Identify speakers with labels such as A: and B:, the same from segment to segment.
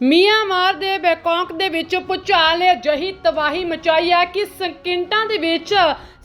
A: Myanmar ਦੇ ਬੈਕਾਂਕ ਦੇ ਵਿੱਚ ਭੂਚਾਲ ਨੇ ਅਜਿਹੀ ਤਬਾਹੀ ਮਚਾਈ ਹੈ ਕਿ ਸਕਿੰਟਾਂ ਦੇ ਵਿੱਚ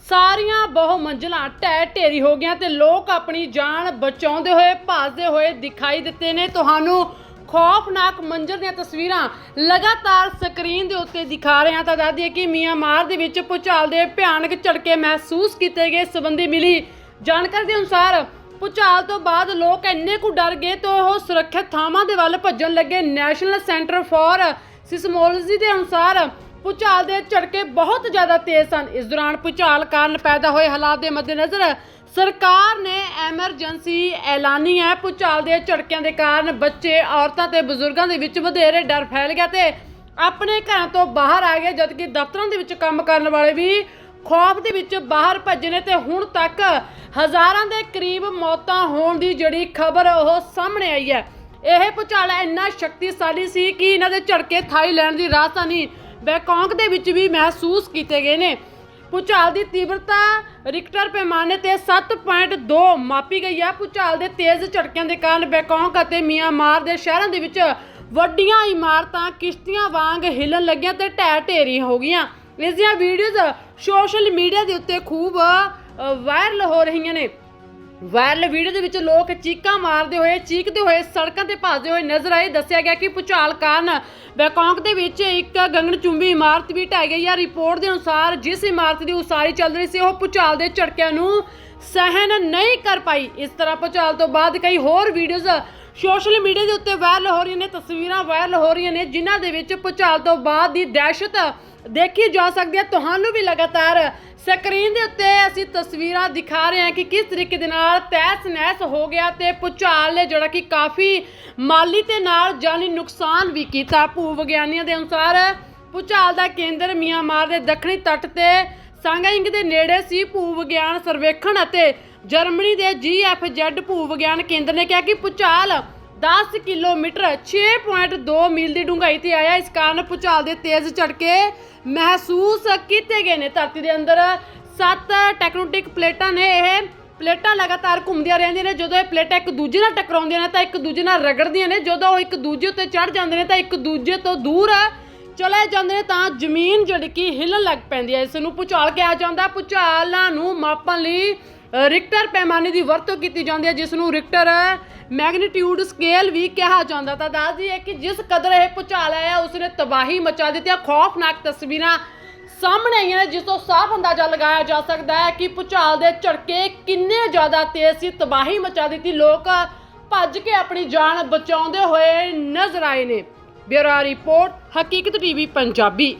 A: ਸਾਰੀਆਂ ਬਹੁ ਮੰਜ਼ਲਾਂ ਢਹਿ ਢੇਰੀ ਹੋ ਗਈਆਂ ਤੇ ਲੋਕ ਆਪਣੀ ਜਾਨ ਬਚਾਉਂਦੇ ਹੋਏ ਭਾਜਦੇ ਹੋਏ ਦਿਖਾਈ ਦਿੱਤੇ ਨੇ। ਤੁਹਾਨੂੰ ਖੌਫਨਾਕ ਮੰਜ਼ਰ ਦੀਆਂ ਤਸਵੀਰਾਂ ਲਗਾਤਾਰ ਸਕਰੀਨ ਦੇ ਉੱਤੇ ਦਿਖਾ ਰਹੇ ਹਾਂ। ਤਾਂ ਦੱਸ ਦਈਏ ਕਿ ਮਿਆਂਮਾਰ ਦੇ ਵਿੱਚ ਭੂਚਾਲ ਦੇ ਭਿਆਨਕ ਝਟਕੇ ਮਹਿਸੂਸ ਕੀਤੇ ਗਏ। ਸੰਬੰਧੀ ਮਿਲੀ ਜਾਣਕਾਰੀ ਦੇ ਅਨੁਸਾਰ ਭੂਚਾਲ ਤੋਂ ਬਾਅਦ ਲੋਕ ਇੰਨੇ ਕੁ ਡਰ ਗਏ ਤੇ ਉਹ ਸੁਰੱਖਿਅਤ ਥਾਵਾਂ ਦੇ ਵੱਲ ਭੱਜਣ ਲੱਗੇ ਨੈਸ਼ਨਲ ਸੈਂਟਰ ਫਾਰ ਸਿਸਮੋਲੋਜੀ ਦੇ ਅਨੁਸਾਰ ਭੂਚਾਲ ਦੇ ਝਟਕੇ ਬਹੁਤ ਜ਼ਿਆਦਾ ਤੇਜ਼ ਸਨ। ਇਸ ਦੌਰਾਨ ਭੂਚਾਲ ਕਾਰਨ ਪੈਦਾ ਹੋਏ ਹਾਲਾਤ ਦੇ ਮੱਦੇਨਜ਼ਰ ਸਰਕਾਰ ਨੇ ਐਮਰਜੈਂਸੀ ਐਲਾਨੀ ਹੈ। ਭੂਚਾਲ ਦੇ ਝਟਕਿਆਂ ਦੇ ਕਾਰਨ ਬੱਚੇ, ਔਰਤਾਂ ਤੇ ਬਜ਼ੁਰਗਾਂ ਦੇ ਵਿੱਚ ਵਧੇਰੇ ਡਰ ਫੈਲ ਗਿਆ ਤੇ ਆਪਣੇ ਘਰਾਂ ਤੋਂ ਬਾਹਰ ਆ ਗਏ, ਜਦਕਿ ਦਫ਼ਤਰਾਂ ਦੇ ਵਿੱਚ ਕੰਮ ਕਰਨ ਵਾਲੇ ਵੀ ਖੌਫ ਦੇ ਵਿੱਚ ਬਾਹਰ ਭੱਜੇ ਨੇ ਤੇ ਹੁਣ ਤੱਕ ਹਜ਼ਾਰਾਂ ਦੇ ਕਰੀਬ ਮੌਤਾਂ ਹੋਣ ਦੀ ਜਿਹੜੀ ਖਬਰ ਉਹ ਸਾਹਮਣੇ ਆਈ ਹੈ। ਇਹ ਭੁਚਾਲ ਇੰਨਾ ਸ਼ਕਤੀਸ਼ਾਲੀ ਸੀ ਕਿ ਇਹਨਾਂ ਦੇ ਝੜਕੇ ਥਾਈਲੈਂਡ ਦੀ ਰਾਜਧਾਨੀ ਬੈਕਾਂਕ ਦੇ ਵਿੱਚ ਵੀ ਮਹਿਸੂਸ ਕੀਤੇ ਗਏ ਨੇ। ਭੁਚਾਲ ਦੀ ਤੀਬਰਤਾ ਰਿਕਟਰ ਪੈਮਾਨੇ ਤੇ 7.2 ਮਾਪੀ ਗਈ ਹੈ। ਭੁਚਾਲ ਦੇ ਤੇਜ਼ ਝਟਕਿਆਂ ਦੇ ਕਾਰਨ ਬੈਕਾਂਕ ਅਤੇ ਮਿਆਂਮਾਰ ਦੇ ਸ਼ਹਿਰਾਂ ਦੇ ਵਿੱਚ ਵੱਡੀਆਂ ਇਮਾਰਤਾਂ ਕਿਸ਼ਤੀਆਂ ਵਾਂਗ ਹਿੱਲਣ ਲੱਗੀਆਂ ਤੇ ਢਹਿ ਢੇਰੀ ਹੋ ਗਈਆਂ। ਇਸ ਦੀਆਂ ਵੀਡੀਓਜ਼ ਸੋਸ਼ਲ ਮੀਡੀਆ ਦੇ ਉੱਤੇ ਖੂਬ ਵਾਇਰਲ ਹੋ ਰਹੀਆਂ ਨੇ। ਵਾਇਰਲ ਵੀਡੀਓ ਦੇ ਵਿੱਚ ਲੋਕ ਚੀਕਾਂ ਮਾਰਦੇ ਹੋਏ, ਚੀਕਦੇ ਹੋਏ, ਸੜਕਾਂ ਤੇ ਭੱਜਦੇ ਹੋਏ ਨਜ਼ਰ ਆਏ। ਦੱਸਿਆ ਗਿਆ ਕਿ ਭੁਚਾਲ ਕਾਰਨ ਬੈਕਾਂਕ ਦੇ ਵਿੱਚ ਇੱਕ ਗਗਨਚੁੰਬੀ ਇਮਾਰਤ ਵੀ ਢਹਿ ਗਈ ਹੈ ਰਿਪੋਰਟ ਦੇ ਅਨੁਸਾਰ ਜਿਸ ਇਮਾਰਤ ਦੀ ਉਸਾਰੀ ਚੱਲ ਰਹੀ ਸੀ, ਉਹ ਭੁਚਾਲ ਦੇ ਝਟਕਿਆਂ ਨੂੰ ਸਹਿਣ ਨਹੀਂ ਕਰ ਪਾਈ। ਇਸ ਤਰ੍ਹਾਂ ਭੁਚਾਲ ਤੋਂ ਬਾਅਦ ਕਈ ਹੋਰ ਵੀਡੀਓਜ਼ ਸੋਸ਼ਲ ਮੀਡੀਆ ਦੇ ਉੱਤੇ ਵਾਇਰਲ ਹੋ ਰਹੀਆਂ ਨੇ, ਤਸਵੀਰਾਂ ਵਾਇਰਲ ਹੋ ਰਹੀਆਂ ਨੇ, ਜਿਨ੍ਹਾਂ ਦੇ ਵਿੱਚ ਭੁਚਾਲ ਤੋਂ ਬਾਅਦ ਦੀ ਦਹਿਸ਼ਤ ਦੇਖੀ ਜਾ ਸਕਦੀ ਹੈ। ਤੁਹਾਨੂੰ ਵੀ ਲਗਾਤਾਰ ਸਕਰੀਨ ਦੇ ਉੱਤੇ ਅਸੀਂ ਤਸਵੀਰਾਂ ਦਿਖਾ ਰਹੇ ਹਾਂ ਕਿ ਕਿਸ ਤਰੀਕੇ ਦੇ ਨਾਲ ਤਹਿਸ ਨਹਿਸ ਹੋ ਗਿਆ ਤੇ ਭੁਚਾਲ ਨੇ ਜਿਹੜਾ ਕਿ ਕਾਫੀ ਮਾਲੀ ਤੇ ਨਾਲ ਜਾਨੀ ਨੁਕਸਾਨ ਵੀ ਕੀਤਾ। ਭੂ ਵਿਗਿਆਨੀਆਂ ਦੇ ਅਨੁਸਾਰ ਭੁਚਾਲ ਦਾ ਕੇਂਦਰ ਮਿਆਂਮਾਰ ਦੇ ਦੱਖਣੀ ਤੱਟ ਤੇ ਸਾਂਗਾਇੰਗ ਦੇ ਨੇੜੇ ਸੀ ਭੂ ਵਿਗਿਆਨ ਸਰਵੇਖਣ ਅਤੇ ਜਰਮਨੀ ਦੇ ਜੀਐਫਜ਼ੈਡ ਭੂ ਵਿਗਿਆਨ ਕੇਂਦਰ ਨੇ ਕਿਹਾ ਕਿ ਭੁਚਾਲ 10 ਕਿਲੋਮੀਟਰ 6.2 ਮੀਲ ਦੀ ਡੂੰਘਾਈ ਤੇ ਆਇਆ। ਇਸ ਕਾਰਨ ਭੁਚਾਲ ਦੇ ਤੇਜ਼ ਝਟਕੇ ਮਹਿਸੂਸ ਕੀਤੇ ਗਏ ਨੇ। ਧਰਤੀ ਦੇ ਅੰਦਰ ਸੱਤ ਟੈਕਟੋਨਿਕ ਪਲੇਟਾਂ ਨੇ, ਇਹ ਪਲੇਟਾਂ ਲਗਾਤਾਰ ਘੁੰਮਦੀਆਂ ਰਹਿੰਦੀਆਂ ਨੇ। ਜਦੋਂ ਇਹ ਪਲੇਟਾਂ ਇੱਕ ਦੂਜੇ ਨਾਲ ਟਕਰਾਉਂਦੀਆਂ ਨੇ ਤਾਂ ਇੱਕ ਦੂਜੇ ਨਾਲ ਰਗੜਦੀਆਂ ਨੇ। ਜਦੋਂ ਉਹ ਇੱਕ ਦੂਜੇ ਉੱਤੇ ਚੜ ਜਾਂਦੇ ਨੇ ਤਾਂ ਇੱਕ ਦੂਜੇ ਤੋਂ ਦੂਰ ਚਲੇ ਜਾਂਦੇ ਨੇ ਤਾਂ ਜ਼ਮੀਨ ਜਿਹੜੀ ਕਿ ਹਿੱਲਣ ਲੱਗ ਪੈਂਦੀ ਹੈ। ਇਸ ਨੂੰ ਭੂਚਾਲ ਕਿਹਾ ਜਾਂਦਾ ਭੂਚਾਲਾਂ ਨੂੰ ਮਾਪਣ ਲਈ ਰਿਕਟਰ ਪੈਮਾਨੇ ਦੀ ਵਰਤੋਂ ਕੀਤੀ ਜਾਂਦੀ ਹੈ, ਜਿਸ ਨੂੰ ਰਿਕਟਰ ਮੈਗਨੀਟਿਊਡ ਸਕੇਲ ਵੀ ਕਿਹਾ ਜਾਂਦਾ ਤਾਂ ਦੱਸ ਦਈਏ ਕਿ ਜਿਸ ਕਦਰ ਇਹ ਭੂਚਾਲ ਆਇਆ, ਉਸਨੇ ਤਬਾਹੀ ਮਚਾ ਦਿੱਤੀ ਹੈ। ਖੌਫਨਾਕ ਤਸਵੀਰਾਂ ਸਾਹਮਣੇ ਆਈਆਂ ਨੇ, ਜਿਸ ਤੋਂ ਸਾਫ਼ ਅੰਦਾਜ਼ਾ ਲਗਾਇਆ ਜਾ ਸਕਦਾ ਹੈ ਕਿ ਭੂਚਾਲ ਦੇ ਝਟਕੇ ਕਿੰਨੇ ਜ਼ਿਆਦਾ ਤੇਜ਼ ਸੀ। ਤਬਾਹੀ ਮਚਾ ਦਿੱਤੀ। ਲੋਕ ਭੱਜ ਕੇ ਆਪਣੀ ਜਾਨ ਬਚਾਉਂਦੇ ਹੋਏ ਨਜ਼ਰ ਆਏ ਨੇ। Bureau report Haqeeqat TV Punjabi.